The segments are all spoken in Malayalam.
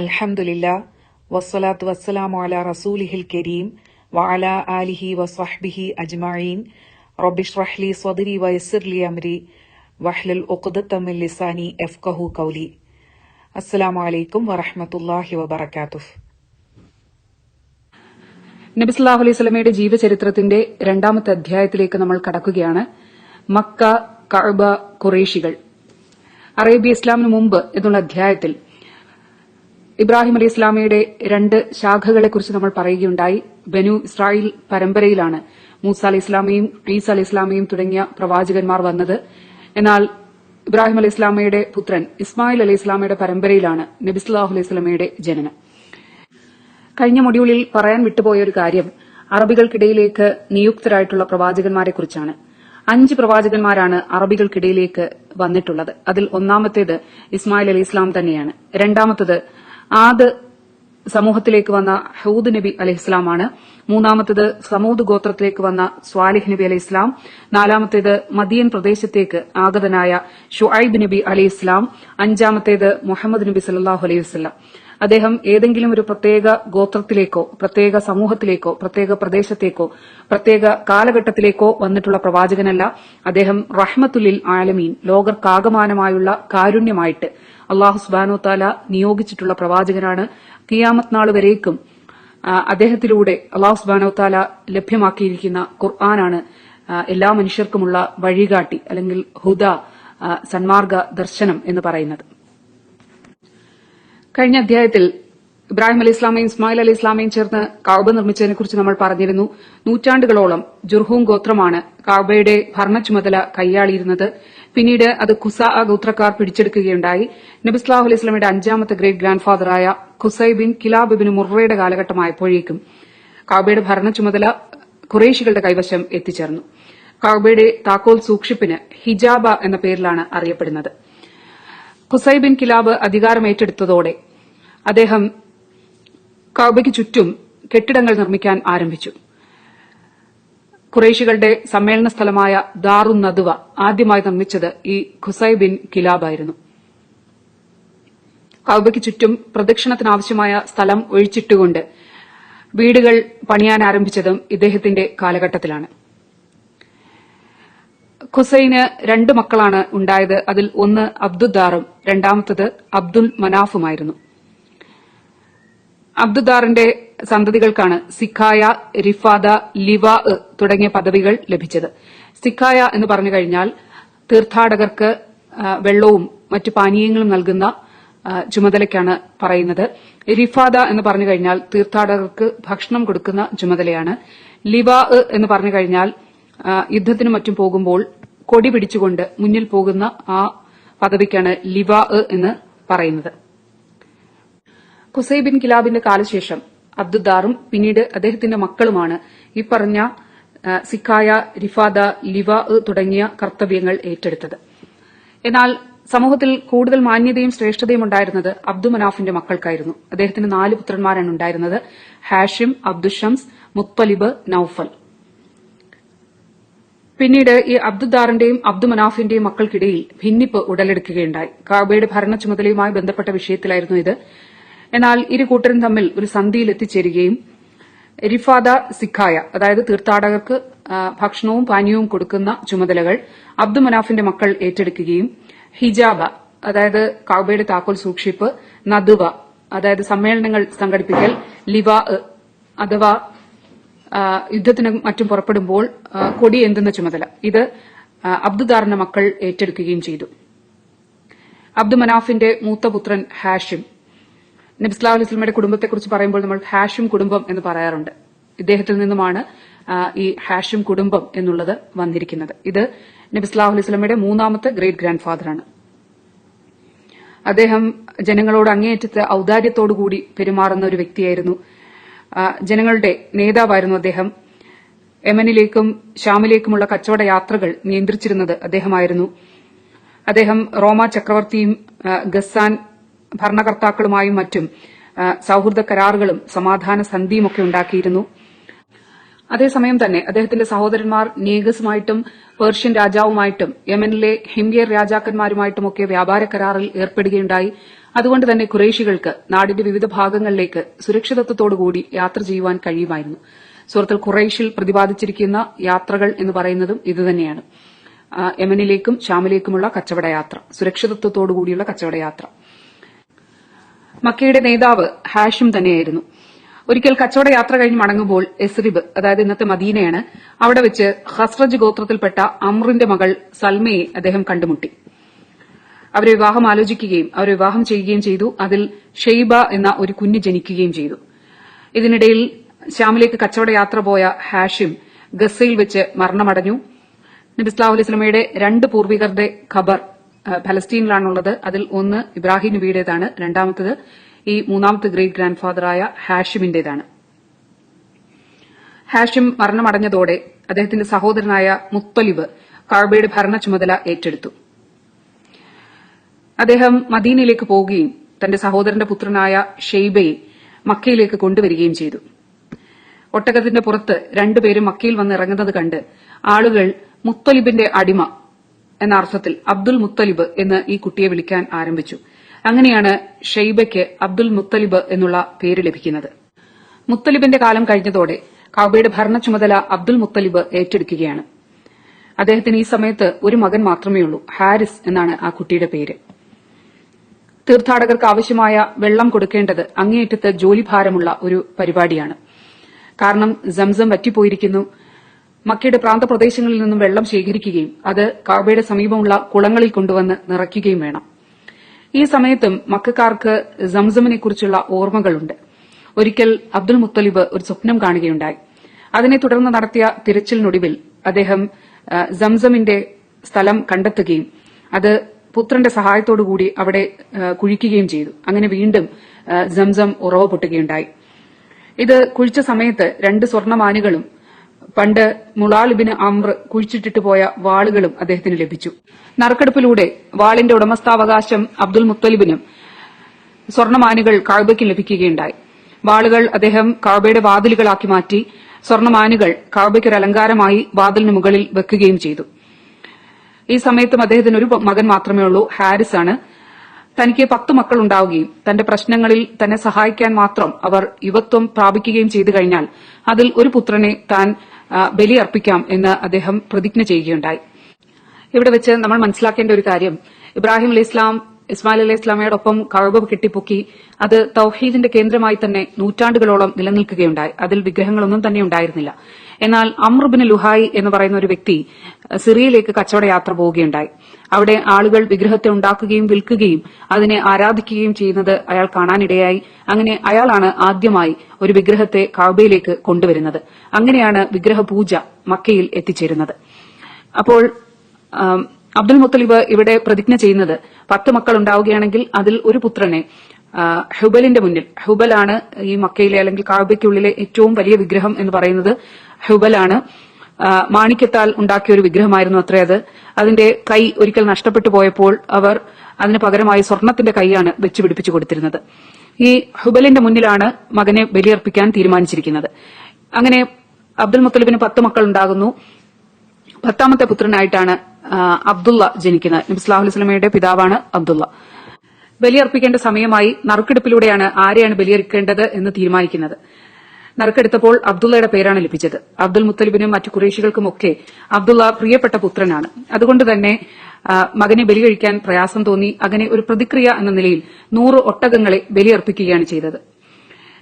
അൽഹംദുലില്ലാ വസ്സലാത്ത് വസ്സലാമു അലാ റസൂലിഹിൽ കരീം വഅലാ ആലിഹി വസ്വഹ്ബിഹി അജ്മഈൻ. റബ്ബിഷ്റഹ് ലി സ്വദരി വയസ്സിർ ലി അംരി വഹ്ലുൽ ഉഖ്ദത മിൻ ലിസാനി യഫ്ഖഹു ഖൗലി. അസ്സലാമു അലൈക്കും വറഹ്മത്തുള്ളാഹി വബറകാതുഹു. നബി സല്ലല്ലാഹു അലൈഹി സ്വലമയുടെ ജീവചരിത്രത്തിന്റെ രണ്ടാമത്തെ അധ്യായത്തിലേക്ക് നമ്മൾ കടക്കുകയാണ്. മക്ക കഅബ ഖുറേഷികൾ അറേബ്യ ഇസ്ലാമിന് മുമ്പ് എന്നുള്ള അധ്യായത്തിൽ ഇബ്രാഹിം അലി ഇസ്ലാമയുടെ രണ്ട് ശാഖകളെക്കുറിച്ച് നമ്മൾ പറയുകയുണ്ടായി. ബനു ഇസ്രായേൽ പരമ്പരയിലാണ് മൂസ അലി ഇസ്ലാമയും ഈസ അലി ഇസ്ലാമയും തുടങ്ങിയ പ്രവാചകന്മാർ വന്നത്. എന്നാൽ ഇബ്രാഹിം അലി ഇസ്ലാമയുടെ പുത്രൻ ഇസ്മായിൽ അലി ഇസ്ലാമയുടെ പരമ്പരയിലാണ് നബിസ്ലാഹു അലൈഹി സ്വലമയുടെ ജനനം. കഴിഞ്ഞ മൊഡ്യൂളിൽ പറയാൻ വിട്ടുപോയ ഒരു കാര്യം അറബികൾക്കിടയിലേക്ക് നിയുക്തരായിട്ടുള്ള പ്രവാചകന്മാരെക്കുറിച്ചാണ്. അഞ്ച് പ്രവാചകന്മാരാണ് അറബികൾക്കിടയിലേക്ക് വന്നിട്ടുള്ളത്. അതിൽ ഒന്നാമത്തേത് ഇസ്മായിൽ അലി ഇസ്ലാം തന്നെയാണ്. രണ്ടാമത്തത് ആദ് സമൂഹത്തിലേക്ക് വന്ന ഹൂദ് നബി അലഹിസ്ലാമാണ് മൂന്നാമത്തേത് സമൂദ് ഗോത്രത്തിലേക്ക് വന്ന സ്വാലിഹ് നബി അലൈഹി ഇസ്ലാം നാലാമത്തേത് മദിയൻ പ്രദേശത്തേക്ക് ആഗതനായ ഷുഐബ് നബി അലൈഹി ഇസ്ലാം അഞ്ചാമത്തേത് മുഹമ്മദ് നബി സല്ലാഹു അലൈഹി വസ്ലാം അദ്ദേഹം ഏതെങ്കിലും ഒരു പ്രത്യേക ഗോത്രത്തിലേക്കോ പ്രത്യേക സമൂഹത്തിലേക്കോ പ്രത്യേക പ്രദേശത്തേക്കോ പ്രത്യേക കാലഘട്ടത്തിലേക്കോ വന്നിട്ടുള്ള പ്രവാചകനല്ല. അദ്ദേഹം റഹ്മത്തുലിൽ ആലമീൻ ലോകർക്കാകമാനമായുള്ള കാരുണ്യമായിട്ട് അള്ളാഹു സുബാനോ താല നിയോഗിച്ചിട്ടുള്ള പ്രവാചകനാണ്. കിയാമത് നാൾ വരേക്കും അദ്ദേഹത്തിലൂടെ അള്ളാഹു സുബാനോ താല ലഭ്യമാക്കിയിരിക്കുന്ന ഖുർആനാണ് എല്ലാ മനുഷ്യർക്കുമുള്ള വഴികാട്ടി അല്ലെങ്കിൽ ഹുദ സന്മാർഗ ദർശനം എന്ന് പറയുന്നത്. കഴിഞ്ഞ അധ്യായത്തിൽ ഇബ്രാഹിം അലി ഇസ്ലാമയും ഇസ്മായിൽ അലി ഇസ്ലാമയും ചേർന്ന് കാബ നിർമ്മിച്ചതിനെ കുറിച്ച് നമ്മൾ പറഞ്ഞിരുന്നു. നൂറ്റാണ്ടുകളോളം ജുർഹൂം ഗോത്രമാണ് കാവ്ബയുടെ ഭരണ ചുമതല കൈയാളിയിരുന്നത്. പിന്നീട് അത് ഖുസ ഗോത്രക്കാർ പിടിച്ചെടുക്കുകയുണ്ടായി. നബിസ്ലാഹു അലൈഹി ഇസ്ലാമിയുടെ അഞ്ചാമത്തെ ഗ്രേറ്റ് ഗ്രാൻഡ് ഫാദറായ ഖുസൈ ബിൻ കിലാബ് ബിൻ മുറയുടെ കാലഘട്ടമായപ്പോഴേക്കും കാവ്ബയുടെ ഭരണ ചുമതല ഖുറേഷികളുടെ കൈവശം എത്തിച്ചേർന്നു. കാവ്ബയുടെ താക്കോൽ സൂക്ഷിപ്പിന് ഹിജാബ എന്ന പേരിലാണ് അറിയപ്പെടുന്നത്. ഖുസൈ ബിൻ കിലാബ് അധികാരം ഏറ്റെടുത്തതോടെ അദ്ദേഹം കൗബയ്ക്ക് ചുറ്റും കെട്ടിടങ്ങൾ നിർമ്മിക്കാൻ ആരംഭിച്ചു. കുറേശികളുടെ സമ്മേളന സ്ഥലമായ ദാറു നദുവ ആദ്യമായി നിർമ്മിച്ചത് ഈ ഖുസൈ ബിൻ കിലാബായിരുന്നു കൗബയ്ക്ക് ചുറ്റും പ്രദക്ഷിണത്തിനാവശ്യമായ സ്ഥലം ഒഴിച്ചിട്ടുകൊണ്ട് വീടുകൾ പണിയാൻ ആരംഭിച്ചതും ഇദ്ദേഹത്തിന്റെ കാലഘട്ടത്തിലാണ്. ഖുസൈന് രണ്ട് മക്കളാണ് ഉണ്ടായത്. അതിൽ ഒന്ന് അബ്ദുദ്ദാറും രണ്ടാമത്തത് അബ്ദുൽ മനാഫുമായിരുന്നു. അബ്ദുദ്ദാറിന്റെ സന്തതികൾക്കാണ് സിഖായ റിഫാദ ലിവ തുടങ്ങിയ പദവികൾ ലഭിച്ചത്. സിഖായ എന്ന് പറഞ്ഞു കഴിഞ്ഞാൽ തീർത്ഥാടകർക്ക് വെള്ളവും മറ്റു പാനീയങ്ങളും നൽകുന്ന ചുമതലയ്ക്കാണ് പറയുന്നത്. റിഫാദ എന്ന് പറഞ്ഞു കഴിഞ്ഞാൽ തീർത്ഥാടകർക്ക് ഭക്ഷണം കൊടുക്കുന്ന ചുമതലയാണ്. ലിവ എന്ന് പറഞ്ഞു കഴിഞ്ഞാൽ യുദ്ധത്തിനും മറ്റും പോകുമ്പോൾ കൊടി പിടിച്ചുകൊണ്ട് മുന്നിൽ പോകുന്ന ആ പദവിക്കാണ് ലിവ എന്ന് പറയുന്നത്. ഖുസൈ ബിൻ കിലാബിന്റെ കാലശേഷം അബ്ദുദ്ദാറും പിന്നീട് അദ്ദേഹത്തിന്റെ മക്കളുമാണ് ഈ പറഞ്ഞ സിഖായ റിഫാദ ലിവ തുടങ്ങിയ കർത്തവ്യങ്ങൾ ഏറ്റെടുത്തത്. എന്നാൽ സമൂഹത്തിൽ കൂടുതൽ മാന്യതയും ശ്രേഷ്ഠതയും ഉണ്ടായിരുന്നത് അബ്ദു മനാഫിന്റെ മക്കൾക്കായിരുന്നു. അദ്ദേഹത്തിന് നാല് പുത്രന്മാരാണ് ഉണ്ടായിരുന്നത് ഹാഷിം അബ്ദുഷംസ് മുത്തലിബ് നൌഫൽ. പിന്നീട് ഈ അബ്ദുദ്ദാറിന്റെയും അബ്ദു മനാഫിന്റെയും മക്കൾക്കിടയിൽ ഭിന്നിപ്പ് ഉടലെടുക്കുകയുണ്ടായി. കാബയുടെ ഭരണ ചുമതലയുമായി ബന്ധപ്പെട്ട വിഷയത്തിലായിരുന്നു ഇത്. എന്നാൽ ഇരു കൂട്ടരും തമ്മിൽ ഒരു സന്ധിയിൽ എത്തിച്ചേരുകയും റിഫാദ സിഖായ അതായത് തീർത്ഥാടകർക്ക് ഭക്ഷണവും പാനീയവും കൊടുക്കുന്ന ചുമതലകൾ അബ്ദു മനാഫിന്റെ മക്കൾ ഏറ്റെടുക്കുകയും ഹിജാബ അതായത് കാബയുടെ താക്കോൽ സൂക്ഷിപ്പ് നദുവ അതായത് സമ്മേളനങ്ങൾ സംഘടിപ്പിക്കൽ ലിവ അഥവാ യുദ്ധത്തിന് മറ്റും പുറപ്പെടുമ്പോൾ കൊടി എന്തുന്ന ചുമതല. ഇത് അബ്ദുദാറിന്റെ മക്കൾ ഏറ്റെടുക്കുകയും ചെയ്തു. അബ്ദു മനാഫിന്റെ മൂത്തപുത്രൻ ഹാഷിം നബിസ്ലാ അലൈഹി സ്വലമയുടെ കുടുംബത്തെക്കുറിച്ച് പറയുമ്പോൾ നമ്മൾ ഹാഷിം കുടുംബം എന്ന് പറയാറുണ്ട്. ഇദ്ദേഹത്തിൽ നിന്നുമാണ് ഈ ഹാഷിം കുടുംബം എന്നുള്ളത് വന്നിരിക്കുന്നത്. ഇത് നബിസ്ലാഹു അലൈഹി സ്വലമയുടെ മൂന്നാമത്തെ ഗ്രേറ്റ് ഗ്രാൻഡ് ഫാദറാണ് അദ്ദേഹം ജനങ്ങളോട് അങ്ങേയറ്റത്തെ ഔദാര്യത്തോടുകൂടി പെരുമാറുന്ന ഒരു വ്യക്തിയായിരുന്നു. ജനങ്ങളുടെ നേതാവായിരുന്നു അദ്ദേഹം. എമനിലേക്കും ഷാമിലേക്കുമുള്ള കച്ചവട യാത്രകൾ നിയന്ത്രിച്ചിരുന്നത് അദ്ദേഹമായിരുന്നു. അദ്ദേഹം റോമ ചക്രവർത്തിയും ഗസാൻ ഭരണകർത്താക്കളുമായും മറ്റും സൌഹൃദ കരാറുകളും സമാധാന സന്ധിയുമൊക്കെ ഉണ്ടാക്കിയിരുന്നു. അതേസമയം തന്നെ അദ്ദേഹത്തിന്റെ സഹോദരന്മാർ നേഗസുമായിട്ടും പേർഷ്യൻ രാജാവുമായിട്ടും യമനിലെ ഹിംഗേർ രാജാക്കന്മാരുമായിട്ടുമൊക്കെ വ്യാപാര കരാറിൽ ഏർപ്പെടുകയുണ്ടായി. അതുകൊണ്ട് തന്നെ ഖുറേഷികൾക്ക് നാടിന്റെ വിവിധ ഭാഗങ്ങളിലേക്ക് സുരക്ഷിതത്വത്തോടുകൂടി യാത്ര ചെയ്യുവാൻ കഴിയുമായിരുന്നു. സുഹൃത്തിൽ ഖുറൈഷിൽ പ്രതിപാദിച്ചിരിക്കുന്ന യാത്രകൾ എന്ന് പറയുന്നതും ഇതുതന്നെയാണ് യമനിലേക്കും ഷാമിലേക്കുമുള്ള കച്ചവടയാത്ര സുരക്ഷിതത്വത്തോടുകൂടിയുള്ള കച്ചവട യാത്ര മക്കയുടെ നേതാവ് ഹാഷിം തന്നെയായിരുന്നു. ഒരിക്കൽ കച്ചവട യാത്ര കഴിഞ്ഞ് മടങ്ങുമ്പോൾ എസ്രിബ് അതായത് ഇന്നത്തെ മദീനയാണ് അവിടെ വെച്ച് ഹസ്രജ് ഗോത്രത്തിൽപ്പെട്ട അമ്രിന്റെ മകൾ സൽമയെ അദ്ദേഹം കണ്ടുമുട്ടി. അവരെ വിവാഹം ആലോചിക്കുകയും അവരെ വിവാഹം ചെയ്യുകയും ചെയ്തു. അതിൽ ഷെയ്ബ എന്ന ഒരു കുഞ്ഞ് ജനിക്കുകയും ചെയ്തു. ഇതിനിടയിൽ ശ്യാമിലേക്ക് കച്ചവട യാത്ര പോയ ഹാഷിം ഗസയിൽ വെച്ച് മരണമടഞ്ഞു. നബിസ്ലാഹു അലൈഹി രണ്ട് പൂർവികരുടെ ഖബർ ആ, ഫലസ്തീനിലാണുള്ളത് അതിൽ ഒന്ന് ഇബ്രാഹിം നബിയുടേതാണ് രണ്ടാമത്തത് ഈ മൂന്നാമത്തെ ഗ്രേറ്റ് ഗ്രാൻഡ് ഫാദറായ ഹാഷിമിന്റേതാണ്. ഹാഷിം മരണമടഞ്ഞതോടെ അദ്ദേഹത്തിന്റെ സഹോദരനായ മുത്തലിബ് കാബയുടെ ഭരണ ചുമതല ഏറ്റെടുത്തു. അദ്ദേഹം മദീനയിലേക്ക് പോവുകയും തന്റെ സഹോദരന്റെ പുത്രനായ ഷെയ്ബയെ മക്കയിലേക്ക് കൊണ്ടുവരികയും ചെയ്തു. ഒട്ടകത്തിന്റെ പുറത്ത് രണ്ടുപേരും മക്കയിൽ വന്ന് ഇറങ്ങുന്നത് കണ്ട് ആളുകൾ മുത്തലിബിന്റെ അടിമ എന്ന അർത്ഥത്തിൽ അബ്ദുൽ മുത്തലിബ് എന്ന് ഈ കുട്ടിയെ വിളിക്കാൻ ആരംഭിച്ചു. അങ്ങനെയാണ് ഷെയ്ബയ്ക്ക് അബ്ദുൽ മുത്തലിബ് എന്നുള്ള പേര് ലഭിക്കുന്നത്. മുത്തലിബിന്റെ കാലം കഴിഞ്ഞതോടെ കാബയുടെ ഭരണ ചുമതല അബ്ദുൽ മുത്തലിബ് ഏറ്റെടുക്കുകയാണ്. അദ്ദേഹത്തിന് ഈ സമയത്ത് ഒരു മകൻ മാത്രമേ ഉള്ളൂ ഹാരിസ് എന്നാണ് ആ കുട്ടിയുടെ പേര്. തീർത്ഥാടകർക്ക് ആവശ്യമായ വെള്ളം കൊടുക്കേണ്ടത് അങ്ങേയറ്റത്ത് ജോലിഭാരമുള്ള ഒരു പരിപാടിയാണ്. കാരണം സംസം വറ്റിപ്പോയിരിക്കുന്നു മക്കയുടെ പ്രാന്തപ്രദേശങ്ങളിൽ നിന്നും വെള്ളം ശേഖരിക്കുകയും അത് കാബയുടെ സമീപമുള്ള കുളങ്ങളിൽ കൊണ്ടുവന്ന് നിറയ്ക്കുകയും വേണം. ഈ സമയത്തും മക്കാർക്ക് സംസമിനെ കുറിച്ചുള്ള ഓർമ്മകളുണ്ട്. ഒരിക്കൽ അബ്ദുൽ മുത്തലിബ് ഒരു സ്വപ്നം കാണുകയുണ്ടായി. അതിനെ തുടർന്ന് നടത്തിയ തിരച്ചിലിനൊടുവിൽ അദ്ദേഹം സംസമിന്റെ സ്ഥലം കണ്ടെത്തുകയും അത് പുത്രന്റെ സഹായത്തോടുകൂടി അവിടെ കുഴിക്കുകയും ചെയ്തു. അങ്ങനെ വീണ്ടും സംസം ഉറവ് പൊട്ടുകയുണ്ടായി. ഇത് കുഴിച്ച സമയത്ത് രണ്ട് സ്വർണമാനുകളും പണ്ട് മുളാലിബിന് അമ്ര കുഴിച്ചിട്ടിട്ട് പോയ വാളുകളും അദ്ദേഹത്തിന് ലഭിച്ചു. നറുക്കെടുപ്പിലൂടെ വാളിന്റെ ഉടമസ്ഥാവകാശം അബ്ദുൽ മുത്തലിബിനും സ്വർണമാനുകൾ കാബയ്ക്ക് ലഭിക്കുകയുണ്ടായി. വാളുകൾ അദ്ദേഹം കാബയുടെ വാതിലുകളാക്കി മാറ്റി സ്വർണമാനുകൾ കാഴ്ബയ്ക്ക് ഒരു അലങ്കാരമായി വാതിലിന് മുകളിൽ വെക്കുകയും ചെയ്തു. ഈ സമയത്തും അദ്ദേഹത്തിന് ഒരു മകൻ മാത്രമേ ഉള്ളൂ ഹാരിസ് ആണ്. തനിക്ക് പത്ത് മക്കൾ ഉണ്ടാവുകയും തന്റെ പ്രശ്നങ്ങളിൽ തന്നെ സഹായിക്കാൻ മാത്രം അവർ യുവത്വം പ്രാപിക്കുകയും ചെയ്തു കഴിഞ്ഞാൽ അതിൽ ഒരു പുത്രനെ താൻ ബലിയർപ്പിക്കാം എന്ന് അദ്ദേഹം പ്രതിജ്ഞ ചെയ്യുകയുണ്ടായി. ഇവിടെ വെച്ച് നമ്മൾ മനസ്സിലാക്കേണ്ട ഒരു കാര്യം. ഇബ്രാഹിം അലി ഇസ്ലാം ഇസ്മായിൽ അലൈഹി ഇസ്ലാമയോടൊപ്പം കഴബ കെട്ടിപ്പൊക്കി അത് തൌഹീദിന്റെ കേന്ദ്രമായി തന്നെ നൂറ്റാണ്ടുകളോളം നിലനിൽക്കുകയുണ്ടായി. അതിൽ വിഗ്രഹങ്ങളൊന്നും തന്നെ ഉണ്ടായിരുന്നില്ല. എന്നാൽ അമ്രുബിന് ലുഹായി എന്ന് പറയുന്ന ഒരു വ്യക്തി സിറിയയിലേക്ക് കച്ചവട യാത്ര പോവുകയുണ്ടായി. അവിടെ ആളുകൾ വിഗ്രഹത്തെ ഉണ്ടാക്കുകയും വിൽക്കുകയും അതിനെ ആരാധിക്കുകയും ചെയ്യുന്നത് അയാൾ കാണാനിടയായി. അങ്ങനെ അയാളാണ് ആദ്യമായി ഒരു വിഗ്രഹത്തെ കാബയിലേക്ക് കൊണ്ടുവരുന്നത്. അങ്ങനെയാണ് വിഗ്രഹ പൂജ മക്കയിൽ എത്തിച്ചേരുന്നത്. അപ്പോൾ അബ്ദുൽ മുത്തലിബ് ഇവിടെ പ്രതിജ്ഞ ചെയ്യുന്നത് പത്ത് മക്കൾ ഉണ്ടാവുകയാണെങ്കിൽ അതിൽ ഒരു പുത്രനെ ഹുബലിന്റെ മുന്നിൽ. ഹുബലാണ് ഈ മക്കയിലെ അല്ലെങ്കിൽ കാവ്യയ്ക്കുള്ളിലെ ഏറ്റവും വലിയ വിഗ്രഹം എന്ന് പറയുന്നത്. ഹുബലാണ് മാണിക്യത്താൽ ഉണ്ടാക്കിയ ഒരു വിഗ്രഹമായിരുന്നു അത്രേ അത്. അതിന്റെ കൈ ഒരിക്കൽ നഷ്ടപ്പെട്ടു പോയപ്പോൾ അവർ അതിന് പകരമായി സ്വർണത്തിന്റെ കൈയാണ് വെച്ച് പിടിപ്പിച്ചു കൊടുത്തിരുന്നത്. ഈ ഹുബലിന്റെ മുന്നിലാണ് മകനെ ബലിയർപ്പിക്കാൻ തീരുമാനിച്ചിരിക്കുന്നത്. അങ്ങനെ അബ്ദുൽ മുത്തലിബിന് പത്ത് മക്കൾ ഉണ്ടാകുന്നു. പത്താമത്തെ പുത്രനായിട്ടാണ് അബ്ദുള്ള ജനിക്കുന്നത് നബി അലൈഹി വസല്ലമയുടെ പിതാവാണ് അബ്ദുള്ള. ബലിയർപ്പിക്കേണ്ട സമയമായി നറുക്കെടുപ്പിലൂടെയാണ് ആരെയാണ് ബലിയർക്കേണ്ടത് എന്ന് തീരുമാനിക്കുന്നത്. നറുക്കെടുത്തപ്പോൾ അബ്ദുള്ളയുടെ പേരാണ് ലഭിച്ചത്. അബ്ദുൽ മുത്തലിബിനും മറ്റു കുറേശികൾക്കുമൊക്കെ അബ്ദുള്ള പ്രിയപ്പെട്ട പുത്രനാണ്. അതുകൊണ്ട് തന്നെ മകനെ ബലി കഴിക്കാൻ പ്രയാസം തോന്നി. അങ്ങനെ ഒരു പ്രതിക്രിയ എന്ന നിലയിൽ നൂറ് ഒട്ടകങ്ങളെ ബലിയർപ്പിക്കുകയാണ് ചെയ്തത്.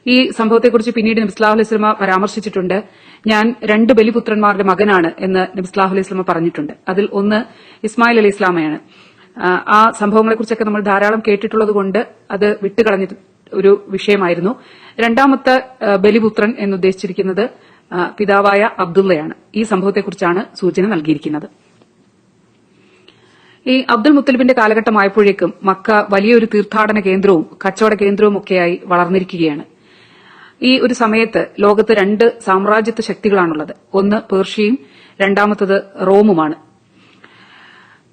ഈ സംഭവത്തെക്കുറിച്ച് പിന്നീട് നബിസ്ലാഹു അലൈഹി സ്വലമ പരാമർശിച്ചിട്ടുണ്ട്. ഞാൻ രണ്ട് ബലിപുത്രന്മാരുടെ മകനാണ് എന്ന് നബിസ്ലാഹു അലൈഹി സ്വലമ പറഞ്ഞിട്ടുണ്ട്. അതിൽ ഒന്ന് ഇസ്മായിൽ അലി ഇസ്ലാമയാണ്. ആ, സംഭവങ്ങളെക്കുറിച്ചൊക്കെ നമ്മൾ ധാരാളം കേട്ടിട്ടുള്ളതുകൊണ്ട് അത് വിട്ടുകളഞ്ഞ ഒരു വിഷയമായിരുന്നു. രണ്ടാമത്തെ ബലിപുത്രൻ എന്നുദ്ദേശിച്ചിരിക്കുന്നത് പിതാവായ അബ്ദുള്ളയാണ്. ഈ സംഭവത്തെക്കുറിച്ചാണ് സൂചന നൽകിയിരിക്കുന്നത്. ഈ അബ്ദുൽ മുത്തലിബിന്റെ കാലഘട്ടമായപ്പോഴേക്കും മക്ക വലിയൊരു തീർത്ഥാടന കേന്ദ്രവും കച്ചവട കേന്ദ്രവും ഒക്കെയായി വളർന്നിരിക്കുകയാണ്. ഈ ഒരു സമയത്ത് ലോകത്ത് രണ്ട് സാമ്രാജ്യത്വ ശക്തികളാണുള്ളത്. ഒന്ന് പേർഷ്യയും രണ്ടാമത്തത് റോമുമാണ്.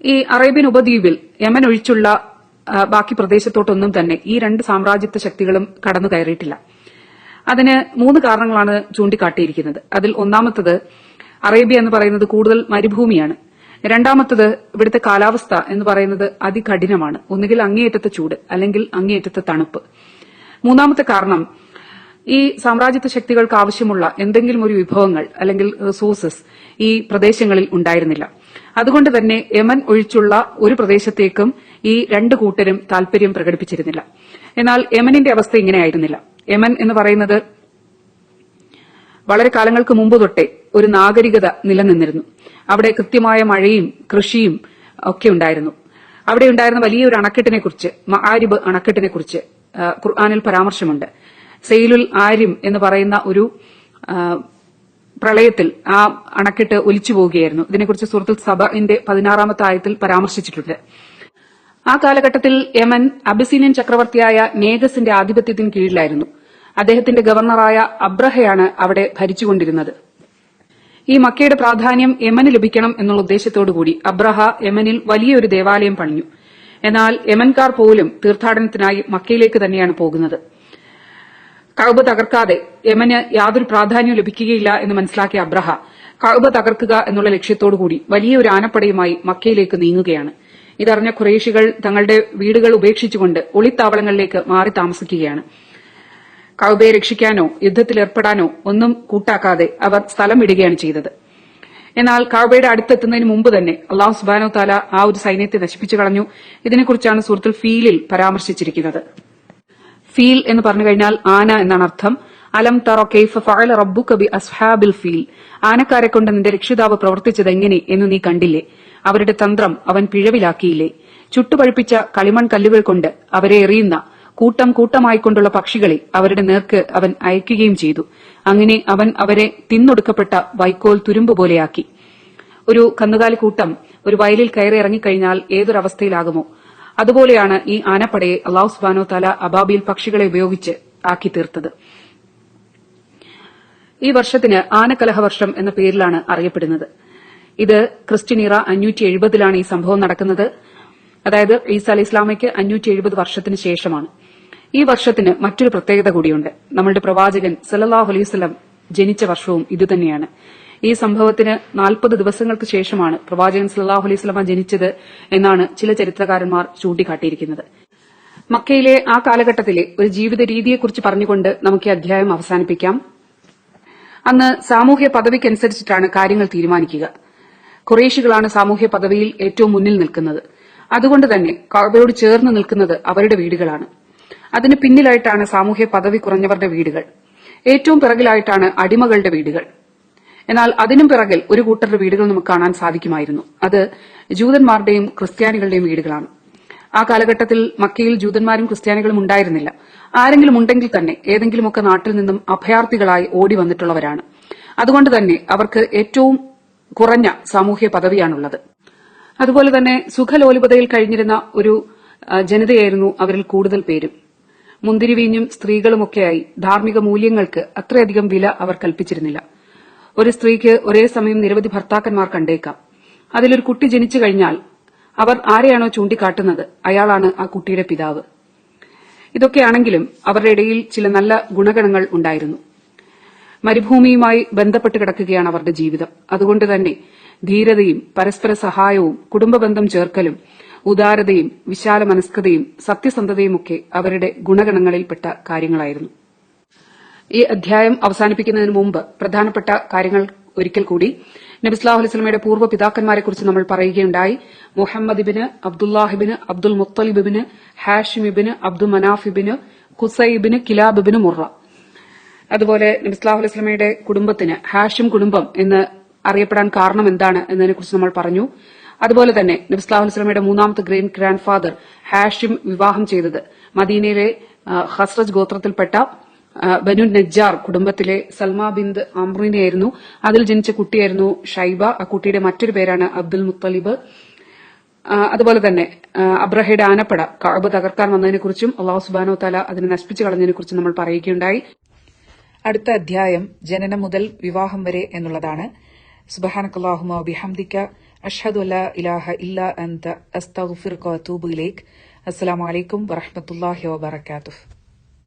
ഈ അറേബ്യൻ ഉപദ്വീപിൽ യമൻ ഒഴിച്ചുള്ള ബാക്കി പ്രദേശത്തോട്ടൊന്നും തന്നെ ഈ രണ്ട് സാമ്രാജ്യത്വ ശക്തികളും കടന്നു കയറിയിട്ടില്ല. അതിന് മൂന്ന് കാരണങ്ങളാണ് ചൂണ്ടിക്കാട്ടിയിരിക്കുന്നത്. അതിൽ ഒന്നാമത്തത് അറേബ്യ എന്ന് പറയുന്നത് കൂടുതൽ മരുഭൂമിയാണ്. രണ്ടാമത്തത് ഇവിടുത്തെ കാലാവസ്ഥ എന്ന് പറയുന്നത് അതികഠിനമാണ്. ഒന്നുകിൽ അങ്ങേയറ്റത്തെ ചൂട് അല്ലെങ്കിൽ അങ്ങേയറ്റത്തെ തണുപ്പ്. മൂന്നാമത്തെ കാരണം ഈ സാമ്രാജ്യത്വ ശക്തികൾക്ക് ആവശ്യമുള്ള എന്തെങ്കിലും ഒരു വിഭവങ്ങൾ അല്ലെങ്കിൽ റിസോഴ്സസ് ഈ പ്രദേശങ്ങളിൽ ഉണ്ടായിരുന്നില്ല. അതുകൊണ്ട് തന്നെ യമൻ ഒഴിച്ചുള്ള ഒരു പ്രദേശത്തേക്കും ഈ രണ്ട് കൂട്ടരും താൽപര്യം പ്രകടിപ്പിച്ചിരുന്നില്ല. എന്നാൽ യമനിന്റെ അവസ്ഥ ഇങ്ങനെയായിരുന്നില്ല. യമൻ എന്ന് പറയുന്നത് വളരെ കാലങ്ങൾക്ക് മുമ്പ് തൊട്ടേ ഒരു നാഗരികത നിലനിന്നിരുന്നു. അവിടെ കൃത്യമായ മഴയും കൃഷിയും ഒക്കെ ഉണ്ടായിരുന്നു. അവിടെ ഉണ്ടായിരുന്ന വലിയൊരു അണക്കെട്ടിനെ കുറിച്ച് മഹാരിബ് അണക്കെട്ടിനെ കുറിച്ച് ഖുർആാനിൽ പരാമർശമുണ്ട്. സെയിലുൽ ആരിം എന്ന് പറയുന്ന ഒരു പ്രളയത്തിൽ ആ അണക്കെട്ട് ഒലിച്ചു പോവുകയായിരുന്നു. ഇതിനെക്കുറിച്ച് സുഹൃത്തുൽ സബന്റെ പതിനാറാമത്തെ ആയത്തിൽ പരാമർശിച്ചിട്ടുണ്ട്. ആ കാലഘട്ടത്തിൽ യമൻ അബിസീനിയൻ ചക്രവർത്തിയായ നേഗസിന്റെ ആധിപത്യത്തിന് കീഴിലായിരുന്നു. അദ്ദേഹത്തിന്റെ ഗവർണറായ അബ്രഹയാണ് അവിടെ ഭരിച്ചുകൊണ്ടിരുന്നത്. ഈ മക്കയുടെ പ്രാധാന്യം യമന് ലഭിക്കണം എന്നുള്ള ഉദ്ദേശത്തോടുകൂടി അബ്രഹ യമനിൽ വലിയൊരു ദേവാലയം പണിഞ്ഞു. എന്നാൽ യമൻകാർ പോലും തീർത്ഥാടനത്തിനായി മക്കയിലേക്ക് തന്നെയാണ് പോകുന്നത്. കഅബ തകർക്കാതെ യമന് യാതൊരു പ്രാധാന്യവും ലഭിക്കുകയില്ല എന്ന് മനസ്സിലാക്കിയ അബ്രഹ കഅബ തകർക്കുക എന്നുള്ള ലക്ഷ്യത്തോടുകൂടി വലിയൊരു ആനപ്പടയുമായി മക്കയിലേക്ക് നീങ്ങുകയാണ്. ഇതറിഞ്ഞ ഖുറേഷികൾ തങ്ങളുടെ വീടുകൾ ഉപേക്ഷിച്ചുകൊണ്ട് ഒളിത്താവളങ്ങളിലേക്ക് മാറി താമസിക്കുകയാണ്. കഅബയെ രക്ഷിക്കാനോ യുദ്ധത്തിലേർപ്പെടാനോ ഒന്നും കൂട്ടാക്കാതെ അവർ സ്ഥലം വിടുകയാണ് ചെയ്തത്. എന്നാൽ കഅബയുടെ അടുത്തെത്തുന്നതിന് മുമ്പ് തന്നെ അള്ളാഹു സുബാനോ താല ആ ഒരു സൈന്യത്തെ നശിപ്പിച്ചു കളഞ്ഞു. ഇതിനെക്കുറിച്ചാണ് സൂറത്തുൽ ഫീലിൽ പരാമർശിച്ചിരിക്കുന്നത്. ഫീൽ എന്ന് പറഞ്ഞു കഴിഞ്ഞാൽ ആന എന്നാണ് അർത്ഥം. അലം തറോ കെയ്ഫ് ഫഅല റബ്ബു കബി അസ്ഹാബിൽ ഫീൽ. ആനക്കാരെ കൊണ്ട് നിന്റെ രക്ഷിതാവ് പ്രവർത്തിച്ചത് എങ്ങനെ എന്ന് നീ കണ്ടില്ലേ. അവരുടെ തന്ത്രം അവൻ പിഴവിലാക്കിയില്ലേ. ചുട്ടുപഴുപ്പിച്ച കളിമൺ കല്ലുകൾ കൊണ്ട് അവരെ എറിയുന്ന കൂട്ടം കൂട്ടമായിക്കൊണ്ടുള്ള പക്ഷികളെ അവരുടെ നേർക്ക് അവൻ അയക്കുകയും ചെയ്തു. അങ്ങനെ അവൻ അവരെ തിന്നൊടുക്കപ്പെട്ട വൈക്കോൽ തുരുമ്പ് പോലെയാക്കി. ഒരു കന്നുകാലി കൂട്ടം ഒരു വയലിൽ കയറി ഇറങ്ങിക്കഴിഞ്ഞാൽ ഏതൊരവസ്ഥയിലാകുമോ? അതുപോലെയാണ് ഈ ആനപ്പടയെ അള്ളാഹു സുബാനോ തല അബാബിയിൽ പക്ഷികളെ ഉപയോഗിച്ച് ആക്കി തീർത്തത്. ഈ വർഷത്തിന് ആനക്കലഹ വർഷം എന്ന പേരിലാണ് അറിയപ്പെടുന്നത്. ഇത് ക്രിസ്ത്യനിറ അഞ്ഞൂറ്റി എഴുപതിലാണ് ഈ സംഭവം നടക്കുന്നത്. അതായത് ഈസ അലി ഇസ്ലാമയ്ക്ക് അഞ്ഞൂറ്റി എഴുപത് വർഷത്തിന് ശേഷമാണ്. ഈ വർഷത്തിന് മറ്റൊരു പ്രത്യേകത കൂടിയുണ്ട്. നമ്മളുടെ പ്രവാചകൻ സല്ലല്ലാഹു അലൈഹി വസല്ലം ജനിച്ച വർഷവും ഇതുതന്നെയാണ്. ഈ സംഭവത്തിന് നാൽപ്പത് ദിവസങ്ങൾക്ക് ശേഷമാണ് പ്രവാചകൻ സല്ലാഹു അലൈഹി വസല്ലമ ജനിച്ചത് എന്നാണ് ചില ചരിത്രകാരന്മാർ ചൂണ്ടിക്കാട്ടിയിരിക്കുന്നത്. മക്കയിലെ ആ കാലഘട്ടത്തിലെ ഒരു ജീവിത രീതിയെക്കുറിച്ച് പറഞ്ഞുകൊണ്ട് നമുക്ക് ഈ അധ്യായം അവസാനിപ്പിക്കാം. അന്ന് സാമൂഹ്യ പദവിക്കനുസരിച്ചിട്ടാണ് കാര്യങ്ങൾ തീരുമാനിക്കുക. കുറേശികളാണ് സാമൂഹ്യ പദവിയിൽ ഏറ്റവും മുന്നിൽ നിൽക്കുന്നത്. അതുകൊണ്ട് തന്നെ കഅബയോട് ചേർന്ന് നിൽക്കുന്നത് അവരുടെ വീടുകളാണ്. അതിന് പിന്നിലായിട്ടാണ് സാമൂഹ്യ പദവി കുറഞ്ഞവരുടെ വീടുകൾ. ഏറ്റവും പിറകിലായിട്ടാണ് അടിമകളുടെ വീടുകൾ. എന്നാൽ അതിനും പിറകിൽ ഒരു കൂട്ടരുടെ വീടുകൾ നമുക്ക് കാണാൻ സാധിക്കുമായിരുന്നു. അത് ജൂതന്മാരുടെയും ക്രിസ്ത്യാനികളുടെയും വീടുകളാണ്. ആ കാലഘട്ടത്തിൽ മക്കയിൽ ജൂതന്മാരും ക്രിസ്ത്യാനികളും ഉണ്ടായിരുന്നില്ല. ആരെങ്കിലും ഉണ്ടെങ്കിൽ തന്നെ ഏതെങ്കിലുമൊക്കെ നാട്ടിൽ നിന്നും അഭയാർത്ഥികളായി ഓടി വന്നിട്ടുള്ളവരാണ്. അതുകൊണ്ട് തന്നെ അവർക്ക് ഏറ്റവും കുറഞ്ഞ സാമൂഹ്യ പദവിയാണുള്ളത്. അതുപോലെ തന്നെ സുഖലോലുപതയിൽ കഴിഞ്ഞിരുന്ന ഒരു ജനതയായിരുന്നു അവരിൽ കൂടുതൽ പേരും. മുന്തിരിവീഞ്ഞും സ്ത്രീകളുമൊക്കെയായി ധാർമ്മിക മൂല്യങ്ങൾക്ക് അത്രയധികം വില അവർ കൽപ്പിച്ചിരുന്നില്ല. ഒരു സ്ത്രീക്ക് ഒരേ സമയം നിരവധി ഭർത്താക്കന്മാർ കണ്ടേക്കാം. അതിലൊരു കുട്ടി ജനിച്ചു കഴിഞ്ഞാൽ അവർ ആരെയാണോ ചൂണ്ടിക്കാട്ടുന്നത്? അയാളാണ് ആ കുട്ടിയുടെ പിതാവ്. ഇതൊക്കെയാണെങ്കിലും അവരുടെ ഇടയിൽ ചില നല്ല ഗുണഗണങ്ങൾ ഉണ്ടായിരുന്നു. മരുഭൂമിയുമായി ബന്ധപ്പെട്ട് കിടക്കുകയാണ് അവരുടെ ജീവിതം. അതുകൊണ്ട് തന്നെ ധീരതയും പരസ്പര സഹായവും കുടുംബബന്ധം ചേർക്കലും ഉദാരതയും വിശാല മനസ്കതയും സത്യസന്ധതയുമൊക്കെ അവരുടെ ഗുണഗണങ്ങളിൽപ്പെട്ട കാര്യങ്ങളായിരുന്നു. ഈ അധ്യായം അവസാനിപ്പിക്കുന്നതിന് മുമ്പ് പ്രധാനപ്പെട്ട കാര്യങ്ങൾ ഒരിക്കൽ കൂടി. നബിസ്ലാഹു അലൈസ്മയുടെ പൂർവ പിതാക്കന്മാരെക്കുറിച്ച് നമ്മൾ പറയുകയുണ്ടായി. മുഹമ്മദ് ഇബിന് അബ്ദുല്ലാഹിബിന് അബ്ദുൽ മുത്തലിബിന് ഹാഷിമിബിന് അബ്ദുൽ മനാഫിബിന് ഖുസൈബിന് കിലാബിബിന് മുറ. അതുപോലെ നബിസ്ലാഹു അലൈസ്മയുടെ കുടുംബത്തിന് ഹാഷിം കുടുംബം എന്ന് അറിയപ്പെടാൻ കാരണം എന്താണ് എന്നതിനെക്കുറിച്ച് നമ്മൾ പറഞ്ഞു. അതുപോലെ തന്നെ നബിസ്ലാഹു അലൈസ്മയുടെ മൂന്നാമത്തെ ഗ്രേറ്റ് ഗ്രാൻഡ് ഫാദർ ഹാഷിം വിവാഹം ചെയ്തത് മദീനയിലെ ഹസ്രജ് ഗോത്രത്തിൽപ്പെട്ട ബനു നജ്ജാർ കുടുംബത്തിലെ സൽമ ബിന്ദ് അമ്രിനെയായിരുന്നു അതിൽ ജനിച്ച കുട്ടിയായിരുന്നു ഷൈബ. ആ കുട്ടിയുടെ മറ്റൊരു പേരാണ് അബ്ദുൽ മുത്തലിബ്. അതുപോലെ തന്നെ അബ്രഹയുടെ ആനപ്പട കാബ് തകർക്കാൻ വന്നതിനെക്കുറിച്ചും അള്ളാഹു സുബാനോ തല അതിനെ നശിപ്പിച്ചു കളഞ്ഞതിനെക്കുറിച്ചും നമ്മൾ പറയുകയുണ്ടായി. അടുത്ത അധ്യായം ജനനം മുതൽ വിവാഹം വരെ എന്നുള്ളതാണ്. സുബഹാനക്കല്ലാഹുമ ബിഹംദിക്ക അഷ്ഹദു ഇലാഹ ഇല്ല അന്ത അസ്തഗ്ഫിറുക ഇലൈക്. അസ്സലാമു അലൈക്കും വറഹ്മത്തുള്ളാഹി വബറകാതുഹു